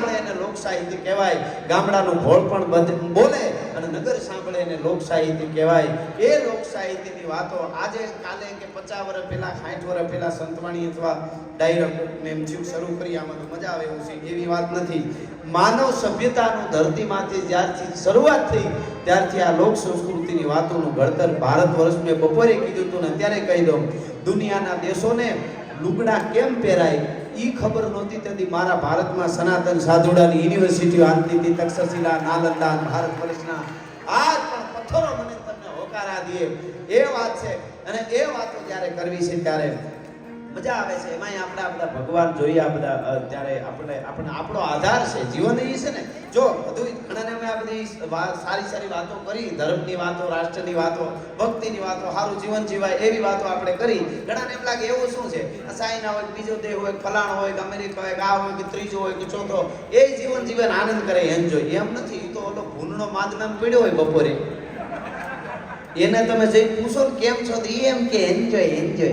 સાંભળે એને લોક કહેવાય. ગામડાનું ભોળ પણ બોલે અને નગર સાંભળે એને લોક કહેવાય. એ લોક વાતો આજે, કાલે કે પચાસ વર્ષ પહેલા, સાઠ વર્ષ પહેલા સંતવાણી અથવા ડાયરેક્ટ એમ જીવ શરૂ કરી. આમાં મજા આવે એવું છે, એવી વાત નથી. માનવ સભ્યતાનું ધરતીમાંથી જ્યારથી શરૂઆત થઈ, ત્યારથી આ લોક સંસ્કૃતિની વાતોનું ઘડતર ભારત વર્ષ મેં બપોરે કીધું હતું ને અત્યારે કહી દઉં. દુનિયાના દેશોને લુગડા કેમ પહેરાય? ઈ ખબર નહોતી તેથી મારા ભારતમાં સનાતન સાધુડાની યુનિવર્સિટીઓ હાલતી હતી, તક્ષશિલા, નાલંદા, ભારત વર્ષના આ પણ પથ્થરો મને તમને હોકારા દે. એ વાત છે. અને એ વાતો જ્યારે કરવી છે ત્યારે મજા આવે છે. એમાંય આપણે આપણા ભગવાન જોઈએ, આ બધા ત્યારે આપણે આપણે આપણો આધાર છે. જીવન એ છે ને. જો, બધું ઘણાને અમે આ બધી સારી સારી વાતો કરી, ધર્મની વાતો, રાષ્ટ્રની વાતો, ભક્તિની વાતો, સારું જીવન જીવાય એવી વાતો આપણે કરી. ઘણાને એમ લાગે, એવું શું છે? સાઈના હોય, બીજો દેહ હોય, ફલાણ હોય કે અમેરિકા હોય આ હોય, કે ત્રીજો હોય, કે ચોથો એ જીવન જીવન આનંદ કરે એન્જોય એમ નથી એ તો ઓલો ભૂલનો માદનામ પીડ્યો હોય બપોરે. એને તમે જઈ પૂછો કેમ છો? તો એમ કે એન્જોય એન્જોય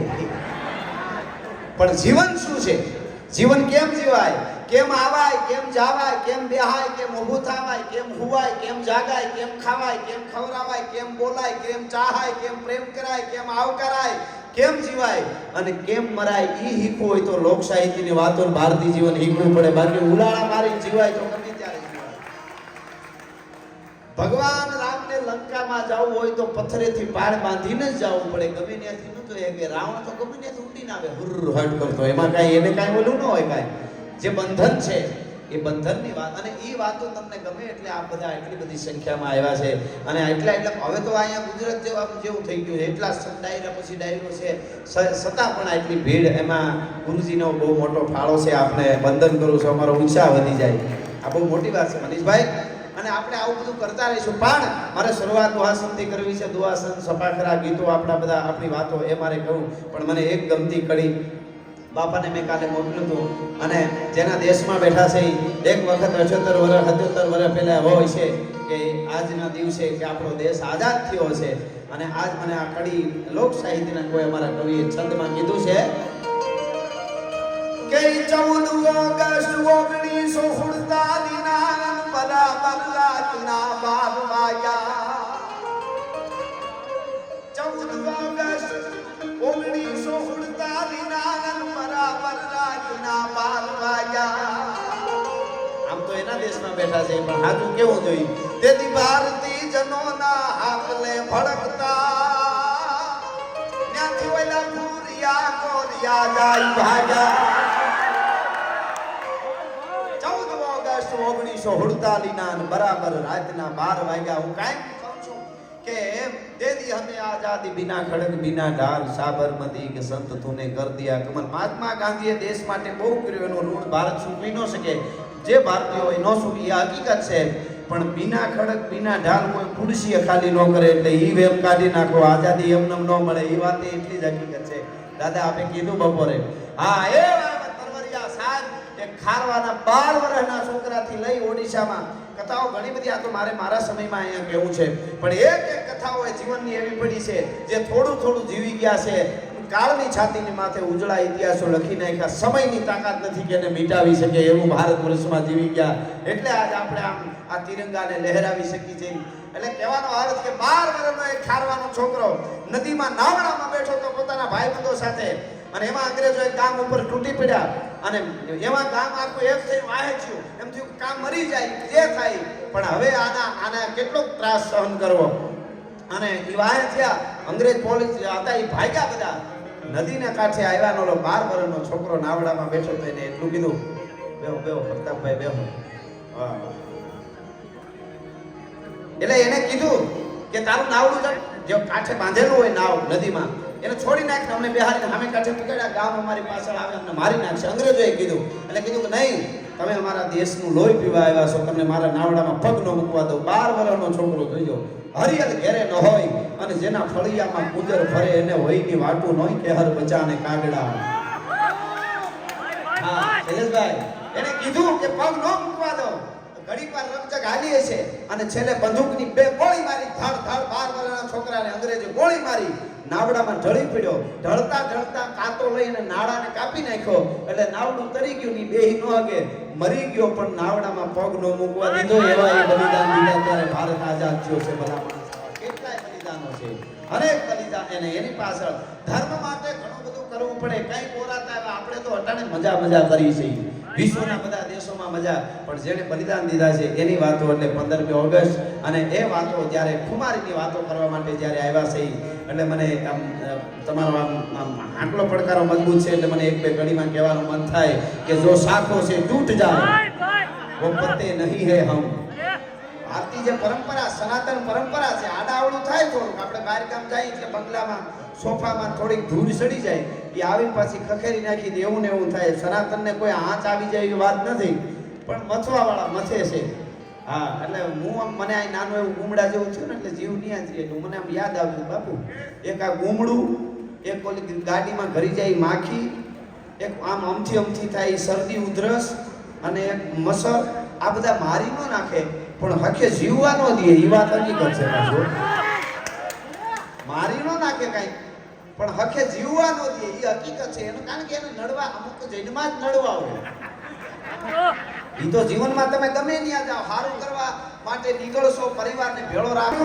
પણ જીવન શું છે? જીવન કેમ જીવાય? કેમ આવાય? કેમ જાવાય? કેમ બેહાય? કેમ ઊભું થવાય? કેમ હુવાય? કેમ જાગાય? કેમ ખાવાય? કેમ ખવરાવાય કેમ બોલાય? કેમ ચાહાય? કેમ પ્રેમ કરાય? કેમ આવકારાય કેમ જીવાય? અને કેમ મરાય? એ શીખવું હોય તો લોક સાહિત્યની વાતો ભારતીય જીવન શીખવું પડે. બાકી ઉલાળા મારી જીવાય તો ગમે ત્યારે જીવાય. ભગવાન રામને જવું હોય તો પથ્થરેથી પાળ બાંધીને જ જવું પડે. ગમે ત્યાંથી ન જોઈએ કે રાવણ તો ગમે ત્યાંથી ઉડીને આવે, હુર, હટ કરતો. એમાં કાંઈ, એને કાંઈ ઓલું ન હોય કાંઈ. જે બંધન છે, એ બંધનની વાત. અને એ વાતો તમને ગમે એટલે આ બધા એટલી બધી સંખ્યામાં આવ્યા છે. અને એટલા, એટલે હવે તો અહીંયા ગુજરાત જેવું જેવું થઈ ગયું છે. એટલા ડાયરા પછી ડાયરો છે. છતાં પણ આટલી ભીડ. એમાં ગુરુજીનો બહુ મોટો ફાળો છે. આપણે વંદન કરું છું. અમારો ઉત્સાહ વધી જાય. આ બહુ મોટી વાત છે. મનીષભાઈ અને આપણે આવું બધું કરતા રહીશું. પણ મારે શરૂઆત દુહાસનથી કરવી છે દુહાસન સફાખરા ગીતો, આપણા બધા, આપણી વાતો એ મારે કહું. પણ મને એક ગમતી કડી બાપાને મેં કાલે મોકલ્યું હતું. અને જેના દેશમાં બેઠા છે એક વખત અઠ્યોતર વર્ષ, સત્યોતર વર્ષ પહેલાં હોય છે કે આજના દિવસે કે આપણો દેશ આઝાદ થયો છે. અને આજ મને આ કડી લોક સાહિત્યના કોઈ અમારા કવિએ છંદમાં કીધું છે, કે ચૌદ ઓગસ્ટ ઓગણીસો સુડતાલીસ બરાબર રાતના બાર વાગ્યા ચૌદ ઓગસ્ટ ઓગણીસો સુડતાલીસ ના બરાબર રાતના બાર વાગ્યા આમ તો એના દેશમાં બેઠા છે, પણ કેવું જોયું? તેથી ભારતી જનોના હાકલે ભડકતા. ત્યાંથી ઓલા ભૂરિયા કોરિયા જાય ભાગ્યા. ઓગણીસો ના બરાબર રાતના બાર વાગ્યા. હું કાંઈ કહું છું કે દેદી હમે આઝાદી બિના ખડક બિના ઢાલ, સાબરમતી કે સંત તુને કર દિયા. કમલ મહાત્મા ગાંધીએ દેશ માટે બહુ કર્યું, એનું ઋણ ભારત ચૂકવી ન શકે. જે ભારતીય હોય ન ચૂકવી એ હકીકત છે. પણ બિના ખડક બિના ઢાલ કોઈ ખુરશી ખાલી ન કરે એટલે ઈ વેમ કાઢી નાખો. આઝાદી એમનેમ ન મળે. એ વાત એટલી જ હકીકત છે. દાદા, આપે કીધું બપોરે. હા, એ ખારવાના બાર વર્ષના છોકરાથી લઈ ઓડિશામાં. કથાઓ ઘણી બધી આ તો મારે મારા સમયમાં અહીંયા કહેવું છે. પણ એક એક કથાઓ એ જીવનની એવી પડી છે જે થોડું થોડું જીવી ગયા છે. કાળની છાતીની માથે ઉજળા ઇતિહાસો લખી નાખ્યા. સમયની તાકાત નથી કે એને મિટાવી શકે એવું ભારત વર્ષમાં જીવી ગયા. એટલે આજ આપણે આમ આ તિરંગાને લહેરાવી શકી છે એટલે કહેવાનો અર્થ કે બાર વર્ષનો એક ખારવાનો છોકરો નદીમાં નાવડામાં બેઠો તો પોતાના ભાઈબંધો સાથે. અને એમાં અંગ્રેજો એક ગામ ઉપર તૂટી પડ્યા. અને એમાં ગામ આખું એક થઈ થયું. એમ થયું કામ મરી જાય જે થાય. પણ હવે આના આના કેટલો ત્રાસ સહન કરવો. અને એ વાહે થયા અંગ્રેજ પોલીસ હતા એ ભાગ્યા બધા. નદીના કાંઠે આવ્યાનો ઓલો બાર વર્ષનો છોકરો નાવડામાં બેઠો તો એને એટલું કીધું બેહો બેહો પ્રતાપભાઈ બેહો. વાહ, વાહ. એટલે એને કીધું કે તારું નાવડું જે કાંઠે બાંધેલું હોય નાવ નદીમાં એને છોડી નાખ અમને બિહારીને સામે કાંઠે પકડ્યા ગામ અમારી પાછળ આવે અમને મારી નાખશે. અંગ્રેજોએ કીધું. એટલે કીધું કે નહીં, તમે અમારા દેશનું લોહી પીવા આવ્યા છો. તમને મારા નાવડામાં પગ ન મૂકવા દો. બાર વર્ષનો છોકરો જોઈજો હરિયલ ઘેરે ન હોય અને જેના ફળિયામાં કુદર ફરે એને હોયની વાટું ન હોય કે હર બચાને કાગડા. હા, શૈલેષભાઈ, એને કીધું કે પગ ન મૂકવા દો. ઘડી વાર રમઝગ હાલી છે. અને છેલ્લે બંદૂકની બે ગોળી મારી, ધડ ધડ બાર વર્ષના છોકરાને અંગ્રેજે ગોળી મારી. નાવડામાં ઢળી પડ્યો. ઢળતા ઢળતા કાતો લઈને નાળાને કાપી નાખ્યો. એટલે નાવડું તરી ગયું ની બેહી ન હગે. મરી ગયો પણ નાવડામાં પગ નો મૂકવા દીધો. એવા એ બલિદાન દીધા ત્યારે ભારત આઝાદ થયો છે બધા માણસ કેટલાય બલિદાનો છે. અનેક બલિદાન એને એની પાછળ. ધર્મ માટે ઘણું બધું કરવું પડે. કઈ બોલાતા આવ્યા આપણે તો અટાણે મજા મજા કરી છે. વિશ્વના બધા દેશોમાં મજા. પણ જેણે બલિદાન દીધા છે એની વાતો એટલે પંદરમી ઓગસ્ટ. અને એ વાતો જ્યારે ખુમારીની વાતો કરવા માટે જ્યારે આવ્યા છે એટલે મને આમ તમારો આમ આમ આટલો પડકારો મજબૂત છે એટલે મને એક બે ઘડીમાં કહેવાનું મન થાય કે જો સાખો છે તૂટ જાય વો પતે નહીં હે હમ. ભારતી જે પરંપરા સનાતન પરંપરા છે આડા થાય થોડુંક. આપણે બહાર કામ જાય એટલે બંગલામાં સોફામાં થોડીક ધૂળ ચડી જાય. એ આવીને પાછી ખખેરી નાખી એવું ને એવું થાય. સનાતનને કોઈ આંચ આવી જાય એવી વાત નથી. પણ મથવાવાળા મથે છે. હા, એટલે હું આમ, મને આ નાનો એવું ગુમડા જેવું થયું ને, એટલે જીવ નહીં જઈએ એટલું મને આમ યાદ આવ્યું, બાપુ. એક આ ગુમડું, એક ઓલી ગાડીમાં ઘરી જાય માખી, એક આમ અમથી અમથી થાય શરદી, ઉધરસ, અને એક મસર. આ બધા મારી ન નાખે, પણ હકે જીવવા ન દે એ વાત હકીકત છે પાછું મારી ન નાખે કાંઈ, પણ હકે જીવવા ન દે એ હકીકત છે. એનું કારણ કે એને નડવા, અમુક જન્મમાં જ નડવા હોય. ઈ તો જીવનમાં તમે ગમે ત્યાં જાઓ સારું કરવા માટે નીકળશો પરિવારને ભેળો રાખો.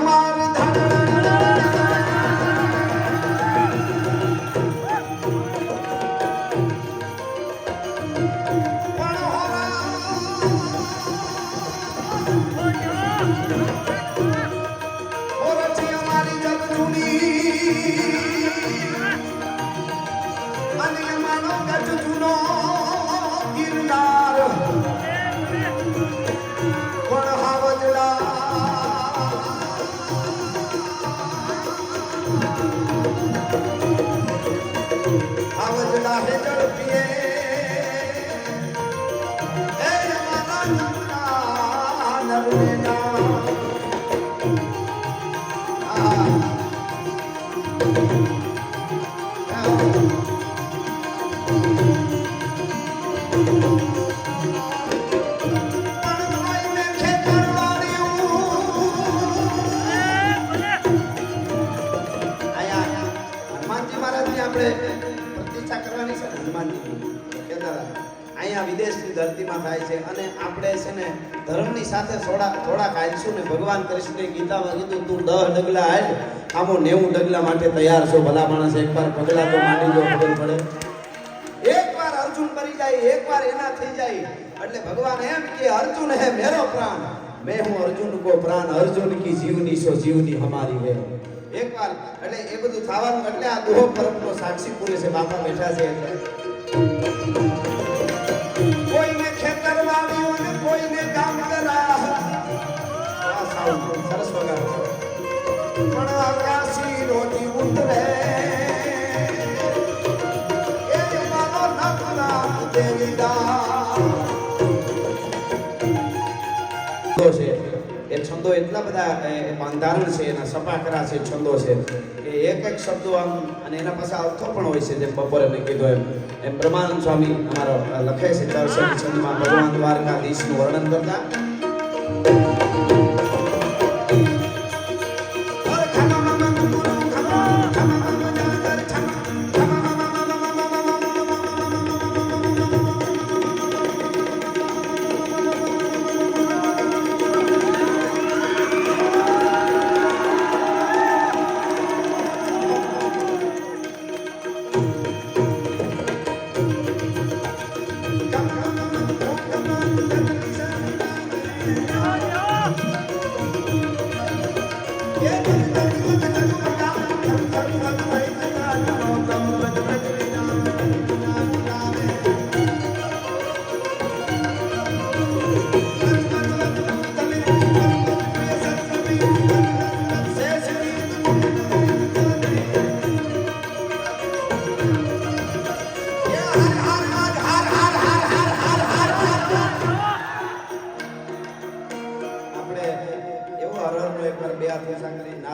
ધરતીમાં થાય છે. અને આપણે છે ને ધર્મની સાથે થોડા થોડાક હાલશું ને ભગવાન કૃષ્ણે ગીતામાં કીધું, તું દહ ડગલા હાલ. આમો નેવું ડગલા માટે તૈયાર છો. ભલા માણસ એકવાર પગલા તો માની જો ખબર પડે. એકવાર અર્જુન મરી જાય, એકવાર એના થઈ જાય. એટલે ભગવાન એમ કે, અર્જુન હે મેરો પ્રાણ. મેં હું અર્જુન કો પ્રાણ. અર્જુન કી જીવની સો જીવની હમારી હે. એકવાર. એટલે એ બધું થવાનું, એટલે આ દોહો પરમનો સાક્ષી પૂરે છે. બાપા બેઠા છે એટલે. એટલા બધા બંધારણ છે, એના સપાકરા છે, છંદો છે, કે એક એક શબ્દો આમ, અને એના પાસે અર્થો પણ હોય છે, જેમ બપોરે મેં કીધું એમ. એમ બ્રહ્માનંદ સ્વામી અમારો લખે છે દર્શન છંદમાં ભગવાન દ્વારકાધીશનું વર્ણન કરતા.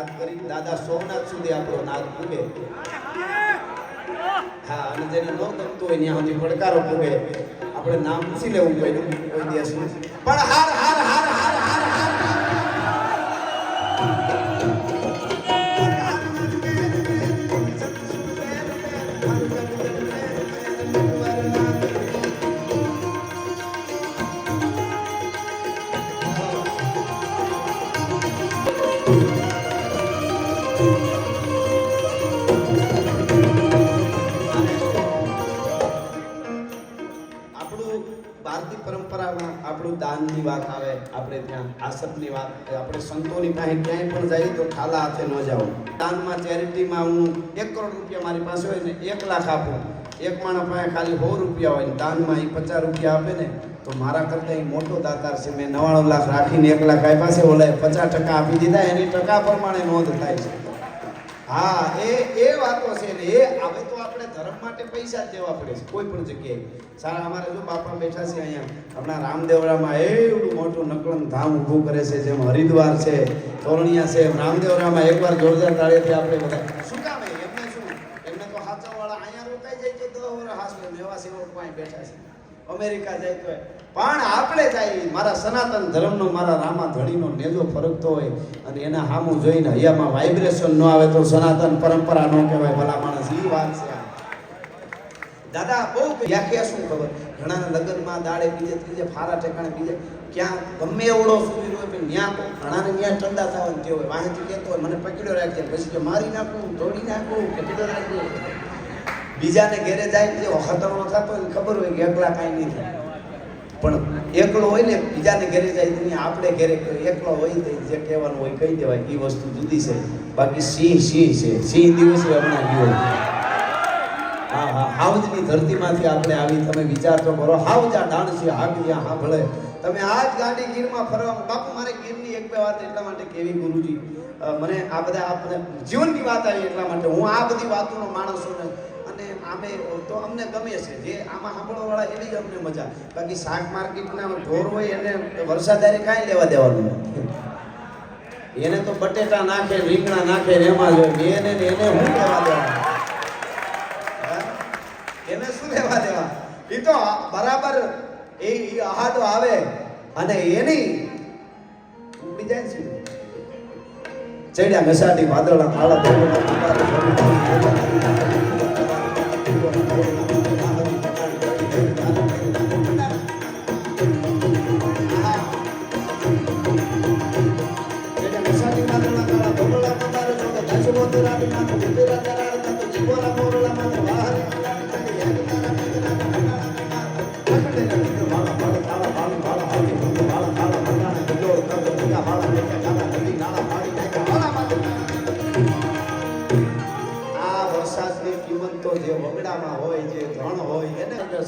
ઊંચા કરી, દાદા, સોમનાથ સુધી આપણો નાદ પૂગે. હા, અને જેને ન ગમતું હોય, ત્યાં સુધી પડકારો પૂગે. આપણે નામ નથી લેવું કોઈ દિવસ પણ હાર હાર પરંપરામાં આપણું દાનની વાત આવે, આપણે ત્યાં આસનની વાત, આપણે સંતોની પાસે ક્યાંય પણ જઈએ તો ખાલા હાથે ન જાઓ. દાનમાં ચેરિટીમાં હું એક કરોડ રૂપિયા મારી પાસે હોય ને એક લાખ આપું. એક માણસ પાસે ખાલી સો રૂપિયા હોય ને દાનમાં એ પચાસ રૂપિયા આપે ને, તો મારા કરતાં એ મોટો દાતાર છે. મેં નવાણું લાખ રાખીને એક લાખ આપ્યા છે ઓલા પચાસ ટકા આપી દીધા, એની ટકા પ્રમાણે નોંધ થાય છે. હા, એ એ વાતો છે ને, એ, હવે તો આપણે ધર્મ માટે પૈસા જ દેવા પડે છે, કોઈ પણ જગ્યાએ. સારા, અમારે જો બાપા બેઠા છે અહીંયા, હમણાં રામદેવરામાં એવડું મોટું નકળન ધામ ઊભું કરે છે, જેમ હરિદ્વાર છે, તોરણિયા છે રામદેવરામાં એકવાર જોરદાર તાળીથી આપણે બધા શું કામ? એમને શું? એમને તો હાચાવાળા અહીંયા રોકાઈ જાય કે તો ઓરા હાસવે મેવા સેવક બેઠા છે. અમેરિકા જાય તો પણ આપણે જાય મારા સનાતન ધર્મનો, મારા રામા ધણીનો નેજો ફરકતો હોય અને એના હામું જોઈને હૈયામાં વાઇબ્રેશન ન આવે તો સનાતન પરંપરા ન કહેવાય, ભલા માણસ. એ વાત છે દાદા, બહુ વ્યાખ્યા શું ખબર? ઘણાના લગ્નમાં દાડે બીજે, ત્રીજે, ફારા ઠેકાણે બીજે ક્યાં ગમે એવડો સુધી હોય પણ ન્યા તો ઘણાને ન્યા ઠંડા થવાનું તે હોય. વાંચી કહેતો હોય, મને પકડ્યો રાખજે પછી કે, મારી નાખું ધોડી નાખું પકડ્યો રાખજે બીજાને ઘેરે જાય ને ખતરનો થતો હોય ખબર હોય કે એકલા કાંઈ નહીં થાય. પણ એકલો હોય ને બીજાને ઘરે જાય તો આપણે ઘેરે એકલો હોય તો જે કહેવાનું હોય કહી દેવાય એ વસ્તુ જુદી છે. બાકી સિંહ સિંહ છે. સિંહ દિવસે હમણાં ગયો હા હા હાવજની ધરતીમાંથી આપણે આવી. તમે વિચાર તો કરો હાવજા ડાણ છે હા ભલે તમે આ જ ગાડી ગીરમાં ફરવા બાપુ, મારે ગીરની એક બે વાત એટલા માટે કેવી ગુરુજી. મને આ બધા આપણે જીવનની વાત આવી એટલા માટે. હું આ બધી વાતોનો માણસ ને આમે તો અમને ગમે છે. જે આમાં સાંભળવાવાળા એની જ અમને મજા. બાકી શાક માર્કેટના ઢોર હોય એને વરસાદારે કાંઈ લેવા દેવાનું એને તો બટેટા નાખે, રીંગણા નાખે એમાં જ એને એને શું લેવા દેવા? એને શું લેવા દેવા? એ તો બરાબર એ આહાડો આવે અને એની ઉડી જાય છે. ચડ્યા ઘસાટી વાદળા કાળા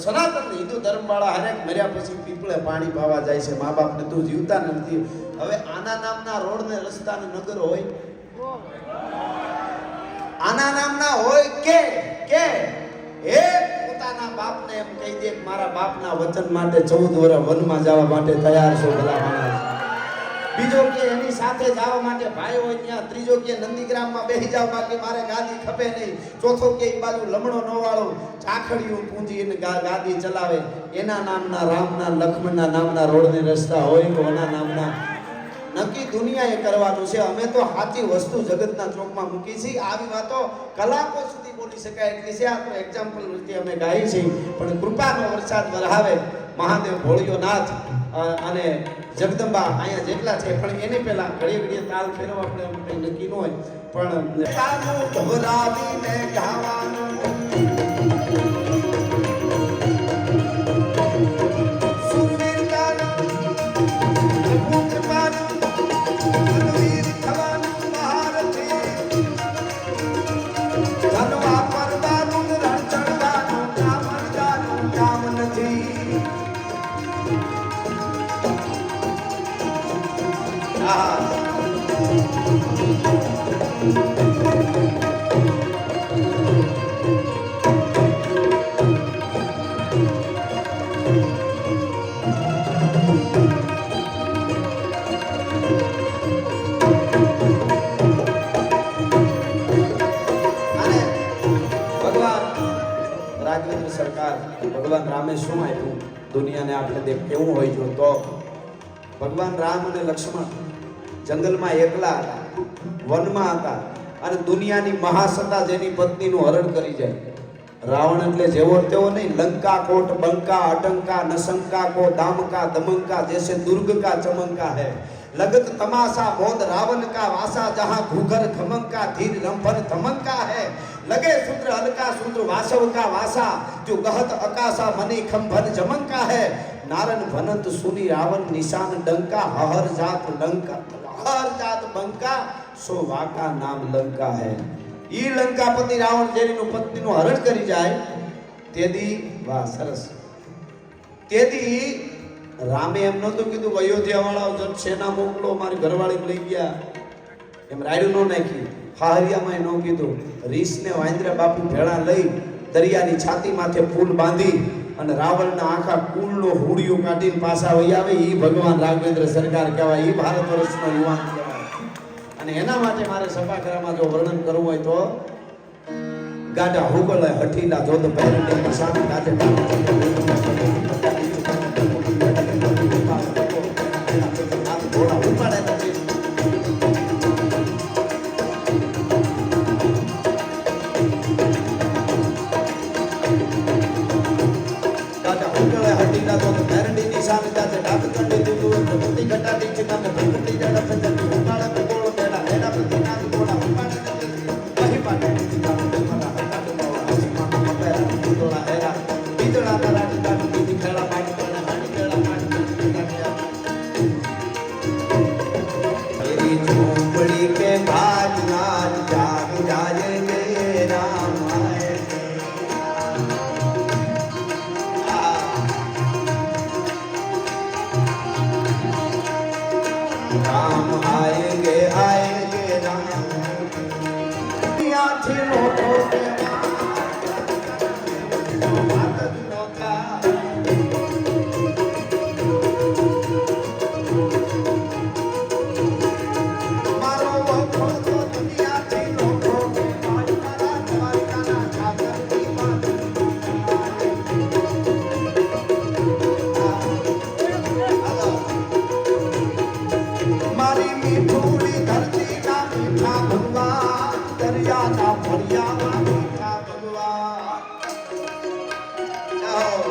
સનાતન હિન્દુ ધર્મવાળા હરેક મર્યા પછી પીપળે પાણી પાવા જાય છે. મા બાપને તું જીવતા નથી. હવે આના નામના રોડ ને રસ્તા ને નગર હોય. આના નામના હોય કે કે? એ પોતાના બાપને એમ કહી દે મારા બાપના વચન માટે ચૌદ વર્ષ વનમાં જવા માટે તૈયાર છો ભલા માણસ. બીજો કે એની સાથે જવા માટે ભાઈ હોય ત્યાં, ત્રીજો કે નંદીગ્રામમાં બેસી જાવ બાકી મારે ગાદી ખપે નહીં. ચોથો કે એ બાજુ લમણો નવાળો વાળો ચાખડીયું પૂંજી અને ગાદી ચલાવે. એના નામના રામના, લક્ષ્મણના નામના રોડને રસ્તા હોય તો નામના નક્કી દુનિયાએ કરવાનું છે. અમે તો સાચી વસ્તુ જગતના ચોકમાં મૂકી છે આવી વાતો કલાકો સુધી બોલી શકાય એટલી છે. આ તો એક્ઝામ્પલ રીતે અમે ગાઈ છે પણ કૃપાનો વરસાદ વરહાવે. મહાદેવ ભોળિયો નાથ અને જગદંબા અહીંયા જેટલા છે. પણ એની પહેલા ઘડી ઘડીએ તાલ ફેરવો આપણે કંઈ નક્કી ન હોય. પણ ગાવાનું. ભગવાન રામે શું આપ્યું દુનિયાને આપણે દેખ કેવું હોય જો તો ભગવાન રામ અને લક્ષ્મણ જંગલમાં એકલા હતા વનમાં હતા અને દુનિયાની મહાસત્તા જેની પત્નીનું હરણ કરી જાય રાવણ એટલે જેવો તેવો નહીં લંકા કોટ બંકા અટંકા નસંકા કો દામકા દમંકા જૈસે दुर्ग का चमंका है लगत तमाशा मोद रावण का वासा जहां घूघर खमंका धीर रंभन धमंका है लगे सूत्र हल्का सूत्र वासव का वासा जो गहत अकाशा मनी खंभन जमंका है नारन भनत सुनी रावण निशान डंका हर जात लंका हर जात બંકા સો વાકા નામ લંકા હે ઈ લંકાપતિ રાવણ જેનીનું પત્નીનું હરણ કરી જાય તેદી વાહ સરસ તેદી રામે એમ નહોતું કીધું કે અયોધ્યા વાળાઓ જટ સેના મોકલો મારી ઘરવાળી લઈ ગયા એમ રાયડું ન નાખ્યું હાહરિયામાં ન કીધું. રીસને વાંદરા બાપુ ભેળા લઈ દરિયાની છાતી માથે ફૂલ બાંધી અને રાવણના આખા કુળનો હુડિયું કાઢીને પાછા વહી આવે. એ ભગવાન રાઘવેન્દ્ર સરકાર કહેવાય. એ ભારત વર્ષનો યુવાન કહેવાય. અને એના માટે મારે સભાખરામાં જો વર્ણન કરવું હોય તો ગાડા હુકલ હઠીલા જોધ પહેરને સાથે કાજે રામ આયંગે આયંગે રામ. ત્યાંથી મોટો આવો.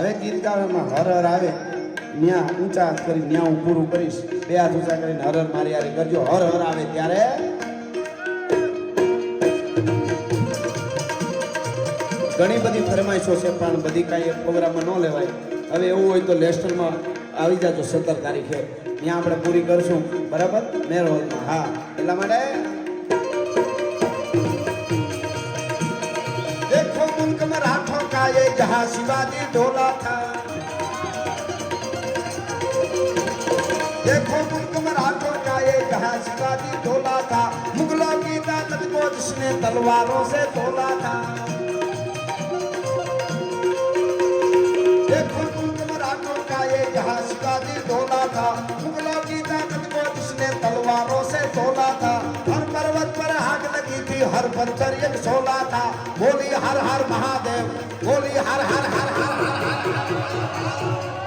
હવે ગીત ગાવામાં હર હર આવે, ન્યા ઊંચા કરી ન્યા હું પૂરું કરીશ. બે હાથ ઊંચા કરીને હર હર મારી હારે કરજો. હર હર આવે ત્યારે ઘણી બધી ફરમાઈશો છે, પણ બધી કાંઈ પ્રોગ્રામમાં ન લેવાય. હવે એવું હોય તો લેસ્ટરમાં આવી જાજો સત્તર તારીખે. ત્યાં આપણે પૂરી કરશું. બરાબર? મેરોલમાં હા. એટલા માટે? દેખો મુલ્કમાં રાઠો કાયે જહા શિવાજી ઢોલા થા. દેખો મુલ્કમાં રાઠો કાયે જહા શિવાજી ઢોલા થા. મુગલો કી તાકત કો જિસને તલવારોं से તોલા થા. ये जहाँ शिवाजी धोना था मुगलों की ताकत को उसने तलवारों से तोला था हर पर्वत पर आग लगी थी हर पत्थर एक सोला था बोली हर हर महादेव बोली हर हर हर हर हर सत